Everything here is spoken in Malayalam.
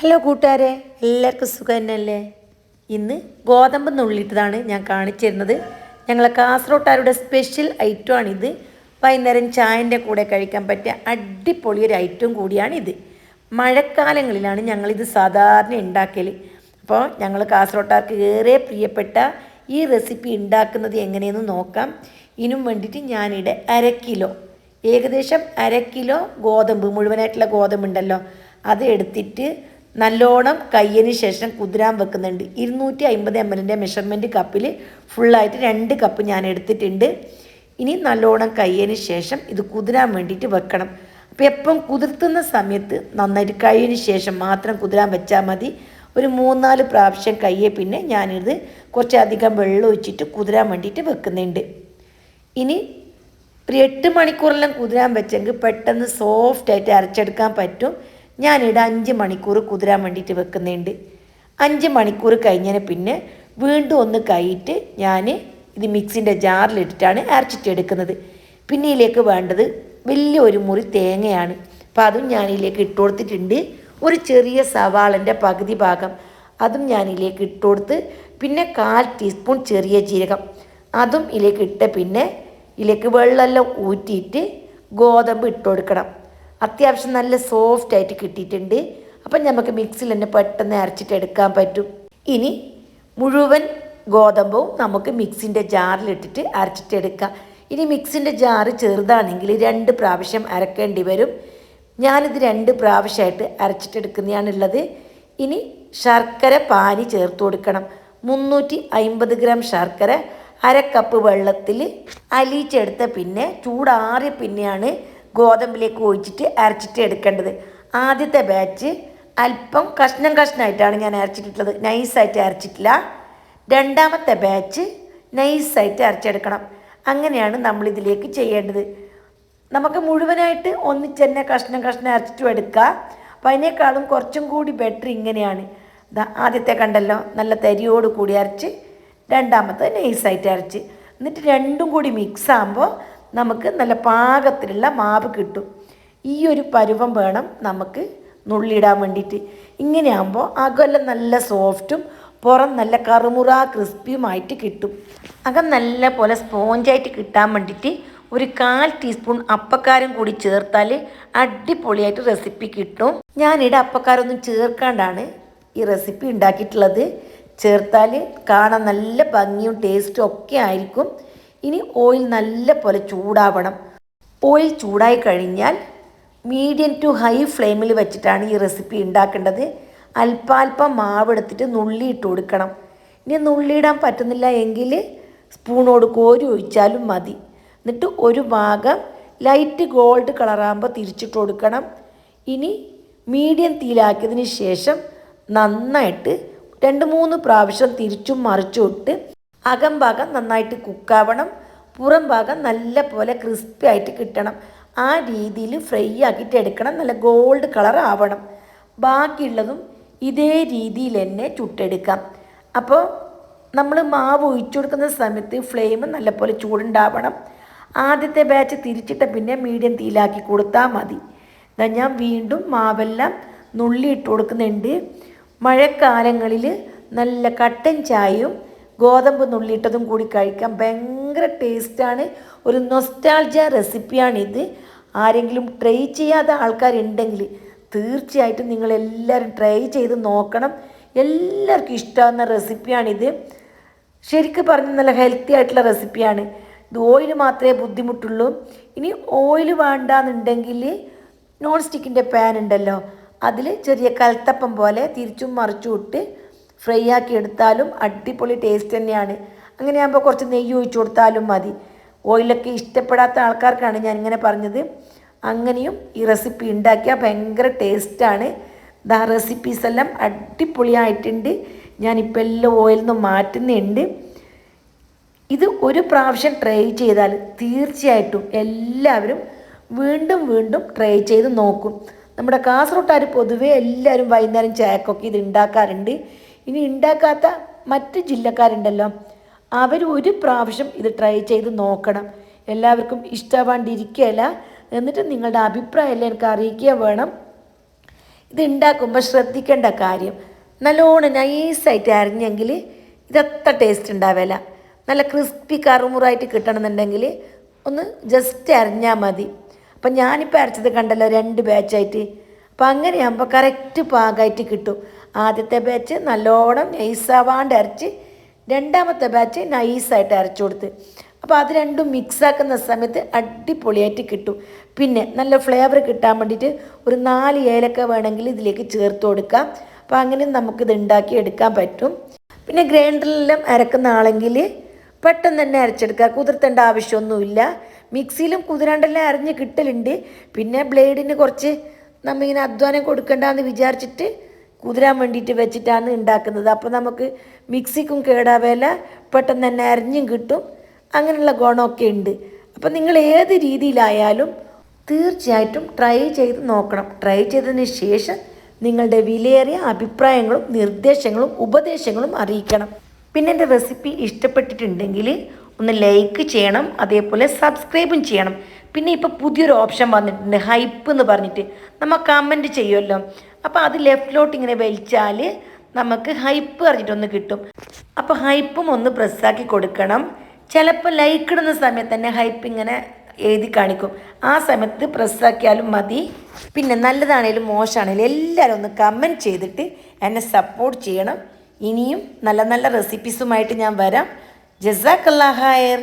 ഹലോ കൂട്ടുകാരെ എല്ലാവർക്കും സുഖം തന്നെയല്ലേ ഇന്ന് ഗോതമ്പ് നുള്ളിട്ടതാണ് ഞാൻ കാണിച്ചു തരുന്നത് ഞങ്ങളെ കാസർഗോട്ടുകാരുടെ സ്പെഷ്യൽ ഐറ്റമാണിത് വൈകുന്നേരം ചായന്റെ കൂടെ കഴിക്കാൻ പറ്റിയ അടിപൊളി ഒരു ഐറ്റം കൂടിയാണിത് മഴക്കാലങ്ങളിലാണ് ഞങ്ങളിത് സാധാരണ ഉണ്ടാക്കൽ അപ്പോൾ ഞങ്ങൾ കാസർഗോട്ടുകാർക്ക് ഏറെ പ്രിയപ്പെട്ട ഈ റെസിപ്പി ഉണ്ടാക്കുന്നത് എങ്ങനെയെന്ന് നോക്കാം. ഇതിനും വേണ്ടിയിട്ട് ഞാനിവിടെ അര കിലോ ഏകദേശം അര കിലോ ഗോതമ്പ് മുഴുവനായിട്ടുള്ള ഗോതമ്പ് ഉണ്ടല്ലോ അത് എടുത്തിട്ട് നല്ലോണം കയ്യന് ശേഷം കുതിരാൻ വെക്കുന്നുണ്ട്. ഇരുന്നൂറ്റി അമ്പത് എം എല്ലിന്റെ മെഷർമെന്റ് കപ്പിൽ ഫുള്ളായിട്ട് രണ്ട് കപ്പ് ഞാൻ എടുത്തിട്ടുണ്ട്. ഇനി നല്ലോണം കയ്യന് ശേഷം ഇത് കുതിരാൻ വേണ്ടിയിട്ട് വെക്കണം. അപ്പോൾ എപ്പം കുതിർത്തുന്ന സമയത്ത് നന്നായിട്ട് കയ്യന് ശേഷം മാത്രം കുതിരാൻ വെച്ചാൽ മതി. ഒരു മൂന്നാൽ പ്രാവശ്യം കയ്യെ പിന്നെ ഞാനിത് കുറച്ചധികം വെള്ളം ഒഴിച്ചിട്ട് കുതിരാൻ വേണ്ടിയിട്ട് വെക്കുന്നുണ്ട്. ഇനി ഒരു എട്ട് മണിക്കൂറെല്ലാം കുതിരാൻ വെച്ചെങ്കിൽ പെട്ടെന്ന് സോഫ്റ്റായിട്ട് അരച്ചെടുക്കാൻ പറ്റും. ഞാനിവിടെ അഞ്ച് മണിക്കൂർ കുതിരാൻ വേണ്ടിയിട്ട് വെക്കുന്നുണ്ട്. അഞ്ച് മണിക്കൂർ കഴിഞ്ഞതിന് പിന്നെ വീണ്ടും ഒന്ന് കൈയിട്ട് ഞാൻ ഇത് മിക്സിന്റെ ജാറിലിട്ടിട്ടാണ് അരച്ചിട്ടെടുക്കുന്നത് പിന്നെ ഇതിലേക്ക് വേണ്ടത് വലിയ ഒരു മുറി തേങ്ങയാണ്. അപ്പോൾ അതും ഞാൻ ഇതിലേക്ക് ഇട്ട് കൊടുത്തിട്ടുണ്ട്. ഒരു ചെറിയ സവാളന്റെ പകുതി ഭാഗം അതും ഞാൻ ഇതിലേക്ക് ഇട്ട് കൊടുത്ത് പിന്നെ കാൽ ടീസ്പൂൺ ചെറിയ ജീരകം അതും ഇതിലേക്ക് ഇട്ട് പിന്നെ ഇതിലേക്ക് വെള്ളമെല്ലാം ഊറ്റിയിട്ട് ഗോതമ്പ് ഇട്ട് കൊടുക്കണം. അത്യാവശ്യം നല്ല സോഫ്റ്റ് ആയിട്ട് കിട്ടിയിട്ടുണ്ട്. അപ്പം നമുക്ക് മിക്സിൽ തന്നെ പെട്ടെന്ന് അരച്ചിട്ട് എടുക്കാൻ പറ്റും. ഇനി മുഴുവൻ ഗോതമ്പും നമുക്ക് മിക്സിന്റെ ജാറിലിട്ടിട്ട് അരച്ചിട്ട് എടുക്കാം. ഇനി മിക്സിന്റെ ജാറ് ചെറുതാണെങ്കിൽ രണ്ട് പ്രാവശ്യം അരക്കേണ്ടി വരും. ഞാനിത് രണ്ട് പ്രാവശ്യമായിട്ട് അരച്ചിട്ടെടുക്കുന്നതാണുള്ളത് ഇനി ശർക്കര പാനി ചേർത്ത് കൊടുക്കണം. മുന്നൂറ്റി അമ്പത് ഗ്രാം ശർക്കര അര കപ്പ് വെള്ളത്തിൽ അലിയിച്ചെടുത്ത പിന്നെ ചൂടാറിയ പിന്നെയാണ് ഗോതമ്പിലേക്ക് ഒഴിച്ചിട്ട് അരച്ചിട്ട് എടുക്കേണ്ടത്. ആദ്യത്തെ ബാച്ച് അല്പം കഷ്ണം കഷ്ണമായിട്ടാണ് ഞാൻ അരച്ചിട്ടുള്ളത്. നൈസായിട്ട് അരച്ചിട്ടില്ല. രണ്ടാമത്തെ ബാച്ച് നൈസായിട്ട് അരച്ചെടുക്കണം. അങ്ങനെയാണ് നമ്മളിതിലേക്ക് ചെയ്യേണ്ടത്. നമുക്ക് മുഴുവനായിട്ട് ഒന്നിച്ച് തന്നെ കഷ്ണം കഷ്ണം അരച്ചിട്ടും എടുക്കുക അപ്പം അതിനേക്കാളും കുറച്ചും കൂടി ബെറ്റർ ഇങ്ങനെയാണ്. ആദ്യത്തെ കണ്ടല്ലോ നല്ല തരിയോട് കൂടി അരച്ച് രണ്ടാമത്തെ നൈസായിട്ട് അരച്ച്. എന്നിട്ട് രണ്ടും കൂടി മിക്സ് ആകുമ്പോൾ നമുക്ക് നല്ല പാകത്തിലുള്ള മാവ് കിട്ടും. ഈ ഒരു പരുവം വേണം നമുക്ക് നുള്ളിയിടാൻ വേണ്ടിയിട്ട്. ഇങ്ങനെയാകുമ്പോൾ അകമെല്ലാം നല്ല സോഫ്റ്റും പുറം നല്ല കറുമുറ ക്രിസ്പിയുമായിട്ട് കിട്ടും. അകം നല്ല പോലെ സ്പോഞ്ചായിട്ട് കിട്ടാൻ വേണ്ടിയിട്ട് ഒരു കാൽ ടീസ്പൂൺ അപ്പക്കാരം കൂടി ചേർത്താൽ അടിപൊളിയായിട്ട് റെസിപ്പി കിട്ടും. ഞാനിവിടെ അപ്പക്കാരൊന്നും ചേർക്കാണ്ടാണ് ഈ റെസിപ്പി ഉണ്ടാക്കിയിട്ടുള്ളത്. ചേർത്താൽ കാണാൻ നല്ല ഭംഗിയും ടേസ്റ്റും ഒക്കെ ആയിരിക്കും. ഇനി ഓയിൽ നല്ല പോലെ ചൂടാവണം. ഓയിൽ ചൂടായി കഴിഞ്ഞാൽ മീഡിയം ടു ഹൈ ഫ്ലെയിമിൽ വെച്ചിട്ടാണ് ഈ റെസിപ്പി ഉണ്ടാക്കേണ്ടത് അല്പാൽപ്പം മാവെടുത്തിട്ട് നുള്ളി ഇട്ട് കൊടുക്കണം. ഇനി നുള്ളിയിടാൻ പറ്റുന്നില്ല എങ്കിൽ സ്പൂണോട് കോരി ഒഴിച്ചാലും മതി. എന്നിട്ട് ഒരു ഭാഗം ലൈറ്റ് ഗോൾഡ് കളറാകുമ്പോൾ തിരിച്ചിട്ട് കൊടുക്കണം. ഇനി മീഡിയം തീലാക്കിയതിന് ശേഷം നന്നായിട്ട് രണ്ട് മൂന്ന് പ്രാവശ്യം തിരിച്ചും മറിച്ചും ഇട്ട് അകം ഭാഗം നന്നായിട്ട് കുക്കാവണം. പുറം ഭാഗം നല്ല പോലെ ക്രിസ്പി ആയിട്ട് കിട്ടണം. ആ രീതിയിൽ ഫ്രൈ ആക്കിയിട്ട് എടുക്കണം. നല്ല ഗോൾഡ് കളർ ആവണം. ബാക്കിയുള്ളതും ഇതേ രീതിയിൽ തന്നെ ചുട്ടെടുക്കാം. അപ്പോൾ നമ്മൾ മാവ് ഒഴിച്ചു കൊടുക്കുന്ന സമയത്ത് ഫ്ലെയിം നല്ലപോലെ ചൂടുണ്ടാവണം. ആദ്യത്തെ ബാച്ച് തിരിച്ചിട്ട പിന്നെ മീഡിയം തീയിലാക്കി കൊടുത്താൽ മതി. ഇതാ ഞാൻ വീണ്ടും മാവെല്ലാം നുള്ളി ഇട്ട് കൊടുക്കുന്നുണ്ട്. മഴക്കാലങ്ങളിൽ നല്ല കട്ടൻ ചായയും ഗോതമ്പ് നുള്ളിയിട്ടതും കൂടി കഴിക്കാം. ഭയങ്കര ടേസ്റ്റാണ് ഒരു നൊസ്റ്റാൾജ റെസിപ്പിയാണിത് ആരെങ്കിലും ട്രൈ ചെയ്യാത്ത ആൾക്കാരുണ്ടെങ്കിൽ തീർച്ചയായിട്ടും നിങ്ങളെല്ലാവരും ട്രൈ ചെയ്ത് നോക്കണം. എല്ലാവർക്കും ഇഷ്ടമാകുന്ന റെസിപ്പിയാണിത് ശരിക്കും പറഞ്ഞ നല്ല ഹെൽത്തി ആയിട്ടുള്ള റെസിപ്പിയാണ് ഇത് ഓയിൽ മാത്രമേ ബുദ്ധിമുട്ടുള്ളൂ. ഇനി ഓയിൽ വേണ്ടാന്നുണ്ടെങ്കിൽ നോൺ സ്റ്റിക്കിന്റെ പാൻ ഉണ്ടല്ലോ. അതിൽ ചെറിയ കൽത്തപ്പം പോലെ തിരിച്ചും മറിച്ചും ഇട്ട് ഫ്രൈ ആക്കി എടുത്താലും അടിപൊളി ടേസ്റ്റ് തന്നെയാണ്. അങ്ങനെ ആകുമ്പോൾ കുറച്ച് നെയ്യ് ഒഴിച്ചു കൊടുത്താലും മതി. ഓയിലൊക്കെ ഇഷ്ടപ്പെടാത്ത ആൾക്കാർക്കാണ് ഞാൻ ഇങ്ങനെ പറഞ്ഞത്. അങ്ങനെയും ഈ റെസിപ്പി ഉണ്ടാക്കിയാൽ ഭയങ്കര ടേസ്റ്റാണ് ദാ റെസിപ്പീസ് എല്ലാം അടിപൊളിയായിട്ടുണ്ട്. ഞാനിപ്പോൾ എല്ലാം ഓയിൽ നിന്ന് മാറ്റുന്നുണ്ട്. ഇത് ഒരു പ്രാവശ്യം ട്രൈ ചെയ്താൽ തീർച്ചയായിട്ടും എല്ലാവരും വീണ്ടും വീണ്ടും ട്രൈ ചെയ്ത് നോക്കും. നമ്മുടെ കാസർഗോട്ടാർ പൊതുവേ എല്ലാവരും വൈകുന്നേരം ചായക്കൊക്കെ ഇത് ഉണ്ടാക്കാറുണ്ട് ഇനി ഉണ്ടാക്കാത്ത മറ്റ് ജില്ലക്കാരുണ്ടല്ലോ. അവർ ഒരു പ്രാവശ്യം ഇത് ട്രൈ ചെയ്ത് നോക്കണം. എല്ലാവർക്കും ഇഷ്ടമാണ്ടിരിക്കുകയല്ല എന്നിട്ട് നിങ്ങളുടെ അഭിപ്രായമെല്ലാം എനിക്ക് അറിയിക്കുക വേണം. ഇത് ഉണ്ടാക്കുമ്പോൾ ശ്രദ്ധിക്കേണ്ട കാര്യം നല്ലോണം നൈസായിട്ട് അരിഞ്ഞെങ്കിൽ ഇതത്ര ടേസ്റ്റ് ഉണ്ടാവില്ല. നല്ല ക്രിസ്പി കറുമുറായിട്ട് കിട്ടണമെന്നുണ്ടെങ്കിൽ ഒന്ന് ജസ്റ്റ് അരിഞ്ഞാൽ മതി. അപ്പം ഞാനിപ്പോൾ അരച്ചത് കണ്ടല്ലോ രണ്ട് ബാച്ചായിട്ട് അപ്പം അങ്ങനെയാകുമ്പോൾ കറക്റ്റ് പാകമായിട്ട് കിട്ടും. ആദ്യത്തെ ബാച്ച് നല്ലോണം നൈസാവാണ്ട് അരച്ച് രണ്ടാമത്തെ ബാച്ച് നൈസായിട്ട് അരച്ചു കൊടുത്ത്. അപ്പോൾ അത് രണ്ടും മിക്സാക്കുന്ന സമയത്ത് അടിപൊളിയായിട്ട് കിട്ടും. പിന്നെ നല്ല ഫ്ലേവർ കിട്ടാൻ വേണ്ടിയിട്ട് ഒരു നാല് ഏലക്ക വേണമെങ്കിൽ ഇതിലേക്ക് ചേർത്ത് കൊടുക്കാം. അപ്പോൾ അങ്ങനെ നമുക്കിത് ഉണ്ടാക്കി എടുക്കാൻ പറ്റും. പിന്നെ ഗ്രൈൻഡറിലെല്ലാം അരക്കുന്ന ആളെങ്കിൽ പെട്ടെന്ന് തന്നെ അരച്ചെടുക്കുക. കുതിർത്തേണ്ട ആവശ്യമൊന്നുമില്ല. മിക്സിയിലും കുതിരാണ്ടെല്ലാം അരഞ്ഞ് കിട്ടലുണ്ട്. പിന്നെ ബ്ലേഡിന് കുറച്ച് നമ്മിങ്ങനെ അധ്വാനം കൊടുക്കണ്ടെന്ന് വിചാരിച്ചിട്ട് കുതിരാൻ വേണ്ടിയിട്ട് വെച്ചിട്ടാണ് ഉണ്ടാക്കുന്നത്. അപ്പോൾ നമുക്ക് മിക്സിക്കും കേടാവേല പെട്ടെന്ന് തന്നെ അരിഞ്ഞും കിട്ടും. അങ്ങനെയുള്ള ഗുണമൊക്കെ ഉണ്ട്. അപ്പം നിങ്ങൾ ഏത് രീതിയിലായാലും തീർച്ചയായിട്ടും ട്രൈ ചെയ്ത് നോക്കണം. ട്രൈ ചെയ്തതിന് ശേഷം നിങ്ങളുടെ വിലയേറിയ അഭിപ്രായങ്ങളും നിർദ്ദേശങ്ങളും ഉപദേശങ്ങളും അറിയിക്കണം. പിന്നെ എന്റെ റെസിപ്പി ഇഷ്ടപ്പെട്ടിട്ടുണ്ടെങ്കിൽ ഒന്ന് ലൈക്ക് ചെയ്യണം അതേപോലെ സബ്സ്ക്രൈബും ചെയ്യണം. പിന്നെ ഇപ്പോൾ പുതിയൊരു ഓപ്ഷൻ വന്നിട്ടുണ്ട് ഹൈപ്പ് എന്ന് പറഞ്ഞിട്ട്. നമ്മൾ കമന്റ് ചെയ്യുമല്ലോ അപ്പോൾ അത് ലെഫ്റ്റിലോട്ട് ഇങ്ങനെ വലിച്ചാൽ നമുക്ക് ഹൈപ്പ് പറഞ്ഞിട്ടൊന്ന് കിട്ടും. അപ്പോൾ ഹൈപ്പും ഒന്ന് പ്രസ്സാക്കി കൊടുക്കണം. ചിലപ്പോൾ ലൈക്ക് ഇടുന്ന സമയത്ത് തന്നെ ഹൈപ്പ് ഇങ്ങനെ എഴുതി കാണിക്കും. ആ സമയത്ത് പ്രസ്സാക്കിയാലും മതി. പിന്നെ നല്ലതാണേലും മോശമാണേലും എല്ലാവരും ഒന്ന് കമന്റ് ചെയ്തിട്ട് എന്നെ സപ്പോർട്ട് ചെയ്യണം. ഇനിയും നല്ല നല്ല റെസിപ്പീസുമായിട്ട് ഞാൻ വരാം. ജസാക്കല്ലാ ഹായർ